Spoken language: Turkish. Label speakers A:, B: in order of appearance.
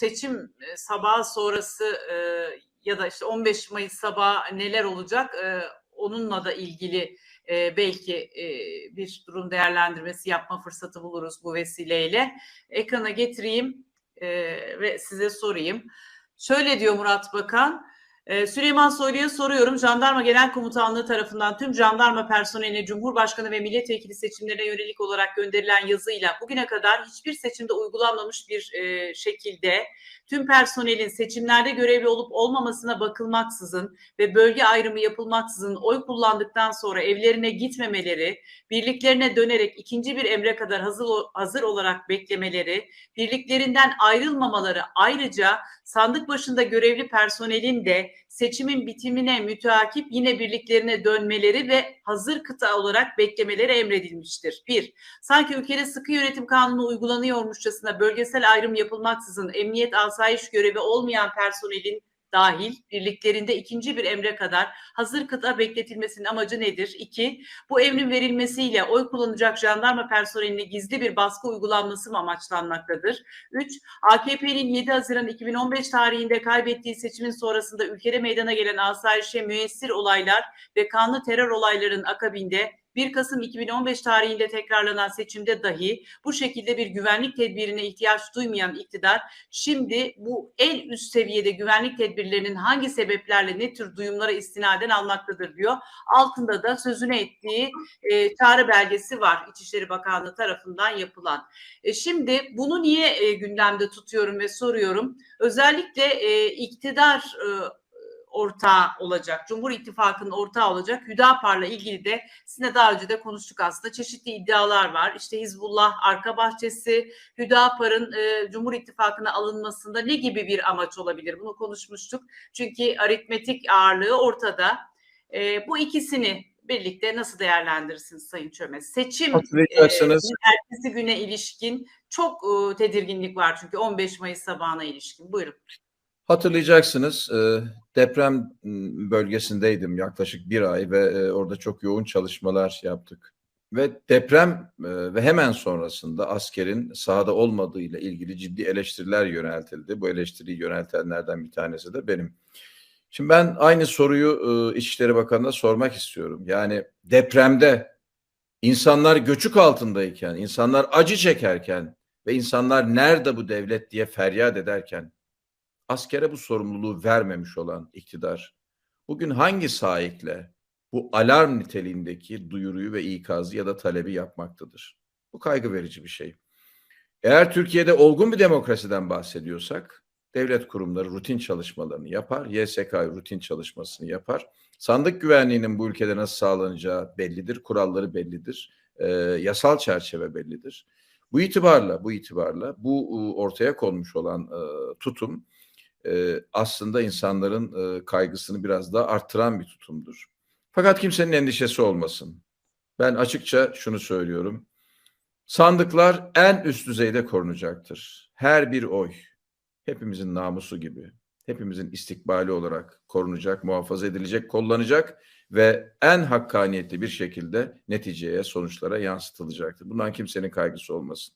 A: seçim e, sabahı sonrası e, ya da işte 15 Mayıs sabahı neler olacak e, onunla da ilgili e, belki e, bir durum değerlendirmesi yapma fırsatı buluruz bu vesileyle. Ekrana getireyim e, ve size sorayım. Şöyle diyor Murat Bakan. Ee, Süleyman Soylu'ya soruyorum. Jandarma Genel Komutanlığı tarafından tüm jandarma personeline Cumhurbaşkanı ve milletvekili seçimlerine yönelik olarak gönderilen yazıyla bugüne kadar hiçbir seçimde uygulanmamış bir e, şekilde tüm personelin seçimlerde görevli olup olmamasına bakılmaksızın ve bölge ayrımı yapılmaksızın oy kullandıktan sonra evlerine gitmemeleri, birliklerine dönerek ikinci bir emre kadar hazır, hazır olarak beklemeleri, birliklerinden ayrılmamaları ayrıca sandık başında görevli personelin de seçimin bitimine müteakip yine birliklerine dönmeleri ve hazır kıta olarak beklemeleri emredilmiştir. Bir, sanki ülkede sıkı yönetim kanunu uygulanıyormuşçasına bölgesel ayrım yapılmaksızın emniyet asayiş görevi olmayan personelin dahil birliklerinde ikinci bir emre kadar hazır kıta bekletilmesinin amacı nedir? İki, bu emrin verilmesiyle oy kullanacak jandarma personeline gizli bir baskı uygulanması mı amaçlanmaktadır? Üç, AKP'nin 7 Haziran 2015 tarihinde kaybettiği seçimin sonrasında ülkede meydana gelen asayişe müessir olaylar ve kanlı terör olayların akabinde 1 Kasım 2015 tarihinde tekrarlanan seçimde dahi bu şekilde bir güvenlik tedbirine ihtiyaç duymayan iktidar şimdi bu en üst seviyede güvenlik tedbirlerinin hangi sebeplerle ne tür duyumlara istinaden almaktadır diyor. Altında da sözünü ettiği e, çağrı belgesi var İçişleri Bakanlığı tarafından yapılan. E, şimdi bunu niye e, gündemde tutuyorum ve soruyorum? Özellikle e, iktidar e, ortağı olacak. Cumhur İttifakı'nın ortağı olacak. Hüdapar'la ilgili de sizinle daha önce de konuştuk aslında. Çeşitli iddialar var. İşte Hizbullah arka bahçesi, Hüdapar'ın e, Cumhur İttifakı'na alınmasında ne gibi bir amaç olabilir? Bunu konuşmuştuk. Çünkü aritmetik ağırlığı ortada. E, bu ikisini birlikte nasıl değerlendirirsiniz Sayın Çömez? Seçim e, ertesi güne ilişkin çok e, tedirginlik var çünkü 15 Mayıs sabahına ilişkin. Buyurun.
B: Hatırlayacaksınız e, deprem bölgesindeydim yaklaşık bir ay ve e, orada çok yoğun çalışmalar yaptık. Ve deprem e, ve hemen sonrasında askerin sahada olmadığıyla ilgili ciddi eleştiriler yöneltildi. Bu eleştiriyi yöneltenlerden bir tanesi de benim. Şimdi ben aynı soruyu İçişleri Bakanı'na sormak istiyorum. Yani depremde insanlar göçük altındayken, insanlar acı çekerken ve insanlar nerede bu devlet diye feryat ederken askere bu sorumluluğu vermemiş olan iktidar bugün hangi sahikle bu alarm niteliğindeki duyuruyu ve ikazı ya da talebi yapmaktadır? Bu kaygı verici bir şey. Eğer Türkiye'de olgun bir demokrasiden bahsediyorsak devlet kurumları rutin çalışmalarını yapar, YSK rutin çalışmasını yapar. Sandık güvenliğinin bu ülkede nasıl sağlanacağı bellidir, kuralları bellidir, e, yasal çerçeve bellidir. Bu itibarla, bu itibarla bu ortaya konmuş olan e, tutum e, aslında insanların e, kaygısını biraz daha arttıran bir tutumdur. Fakat kimsenin endişesi olmasın. Ben açıkça şunu söylüyorum. Sandıklar en üst düzeyde korunacaktır. Her bir oy hepimizin namusu gibi, hepimizin istikbali olarak korunacak, muhafaza edilecek, kullanacak ve en hakkaniyetli bir şekilde neticeye, sonuçlara yansıtılacaktır. Bundan kimsenin kaygısı olmasın.